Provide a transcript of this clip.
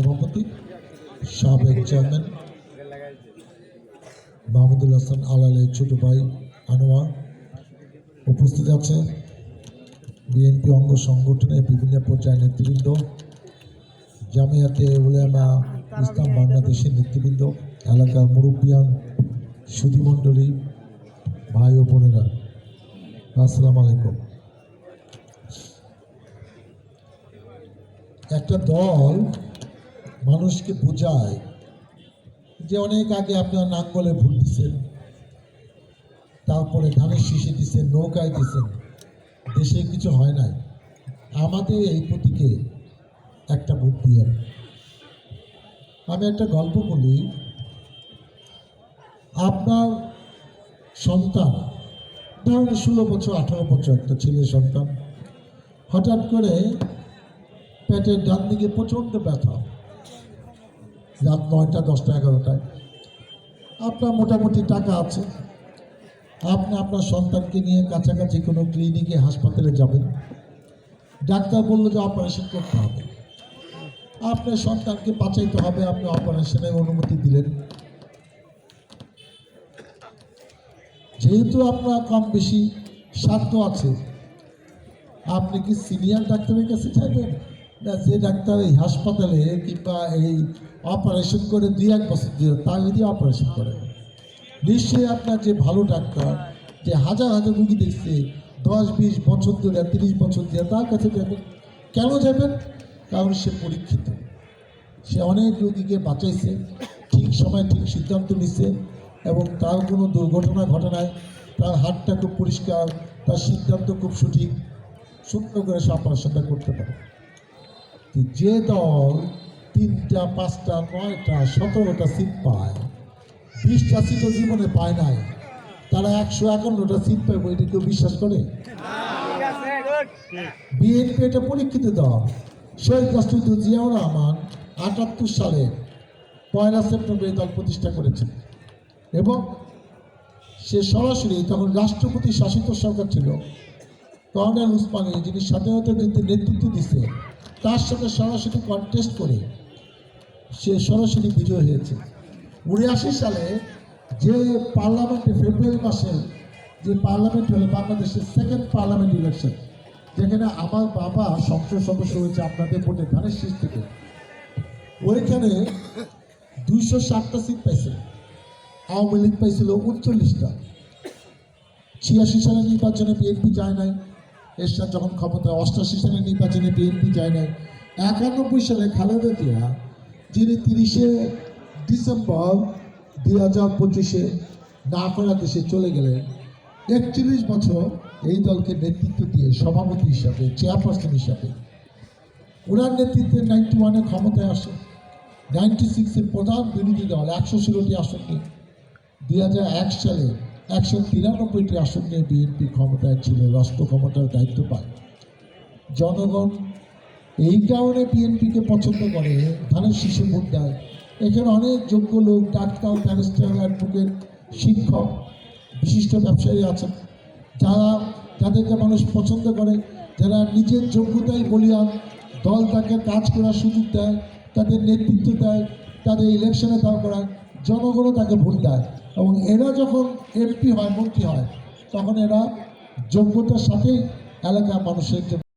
সভাপতি সাবেক চেয়ারম্যান, মাহমুদুল হাসান আলালের ছোট ভাই আনোয়ার উপস্থিত আছে। বিএনপি অঙ্গ সংগঠনের বিভিন্ন পর্যায়ের নেতৃবৃন্দ, জামিয়াতে উলেমা ইসলাম বাংলাদেশের নেতৃবৃন্দ, এলাকার মুরব্বিয়ান সুধীমণ্ডলী ভাই ও বোনেরা। আসসালামু আলাইকুম। একটা দল মানুষকে বোঝায় যে অনেক আগে আপনার নাঙ্গলে ভুল দিচ্ছেন তারপরে ধানের শীষে দিচ্ছেন নৌকায় দিচ্ছেন দেশে কিছু হয় নাই। আমাদের এই প্রতীকে একটা ভোট দিয়ে আমি একটা গল্প বলি। আপনার সন্তান, ধরুন ষোলো বছর, আঠারো বছর একটা ছেলে সন্তান, হঠাৎ করে পেটের ডান দিকে প্রচণ্ড ব্যথা রাত নয়টা, দশটা, এগারোটায়। আপনার মোটামুটি টাকা আছে। আপনি আপনার সন্তানকে নিয়ে কাছাকাছি কোনো ক্লিনিকে, হাসপাতালে যাবেন। ডাক্তার বলল যে অপারেশন করতে হবে। আপনার সন্তানকে বাঁচাইতে হবে, আপনি অপারেশনের অনুমতি দিলেন। যেহেতু আপনার কম বেশি স্বার্থ আছে, আপনি কি সিনিয়র ডাক্তারের কাছে যাবেন? না যে ডাক্তার এই হাসপাতালে কিংবা এই অপারেশন করে দুই এক বছর দিয়ে তার যদি অপারেশন করে, নিশ্চয়ই আপনার যে ভালো ডাক্তার, যে হাজার হাজার রুগী দেখছে, দশ, বিশ বছর ধরে, তিরিশ বছর ধরে, তার কাছে যাবেন। কেন যাবেন? কারণ সে পরীক্ষিত। সে অনেক রোগীকে বাঁচাইছে, ঠিক সময় ঠিক সিদ্ধান্ত নিচ্ছে এবং তার কোনো দুর্ঘটনা ঘটনায় তার হাতটা খুব পরিষ্কার, তার সিদ্ধান্ত খুব সঠিক, সুন্দর করে সে অপারেশনটা করতে পারে। তো যে দল তিনটা, পাঁচটা, নয়টা, সতেরোটা সিট পায়, বিশটা সিটও জীবনে পায় নাই। তারা একশো একান্নটা সিট পাবে এটা কেউ বিশ্বাস করে? বিএনপি এটা পরীক্ষিত দল। শহীদ রাষ্ট্রপতি জিয়াউর রহমান আটাত্তর সালে পয়লা সেপ্টেম্বর এই দল প্রতিষ্ঠা করেছেন। এবং সে সরাসরি তখন রাষ্ট্রপতি শাসিত সরকার ছিল। কর্নেল উসমানী যিনি স্বাধীনতা যুদ্ধে নেতৃত্ব দিচ্ছে তার সাথে সরাসরি কন্টেস্ট করে সে সরাসরি বিজয় হয়েছে। উনআশি সালে যে পার্লামেন্টে ফেব্রুয়ারি মাসে যে পার্লামেন্ট হলো বাংলাদেশের সেকেন্ড পার্লামেন্ট ইলেকশন যেখানে আমার বাবা সংসদ সদস্য হয়েছে আপনাদের ভোটে ধানের শীষ থেকে। ওইখানে দুইশো ষাটটা সিট পাইছে। আওয়ামী লীগ পাইছিল উনচল্লিশটা। ছিয়াশি সালের নির্বাচনে বিএনপি যায় নাই। এরশাদ যখন ক্ষমতা অষ্টাশি সালের নির্বাচনে বিএনপি যায় নাই, একানব্বই সালে খালেদা জিয়া, যিনি তিরিশে ডিসেম্বর দুই হাজার পঁচিশে না করা দেশে চলে গেলেন, একচল্লিশ বছর এই দলকে নেতৃত্ব দিয়ে সভাপতি হিসাবে, চেয়ারপারসন হিসাবে। ওনার নেতৃত্বে নাইনটি ওয়ানে ক্ষমতায় আসে নাইনটি সিক্সের প্রধান বিরোধী দল একশো ষোলোটি আসন। নিয়ে দুই হাজার এক সালে একশো তিরানব্বইটি আসন নিয়ে বিএনপি ক্ষমতায় ছিল, রাষ্ট্র ক্ষমতার দায়িত্ব পায়। জনগণ এই কারণে বিএনপিকে পছন্দ করে, ধানের শিশু ভোট দেয় এখানে অনেক যোগ্য লোক ডাক্তার ব্যারিস্টার অ্যাডভোকেট, শিক্ষক, বিশিষ্ট ব্যবসায়ী আছেন। যারা, যাদেরকে মানুষ পছন্দ করে, যারা নিজের যোগ্যতাই বলিয়ান, দল তাকে কাজ করার সুযোগ দেয়, তাদের নেতৃত্ব দেয়, তাদের ইলেকশনে দাঁড় করায়। জনগণও তাকে ভোট দেয় এবং এরা যখন এমপি হয়, মন্ত্রী হয়, তখন এরা যোগ্যতার সাথেই এলাকার মানুষের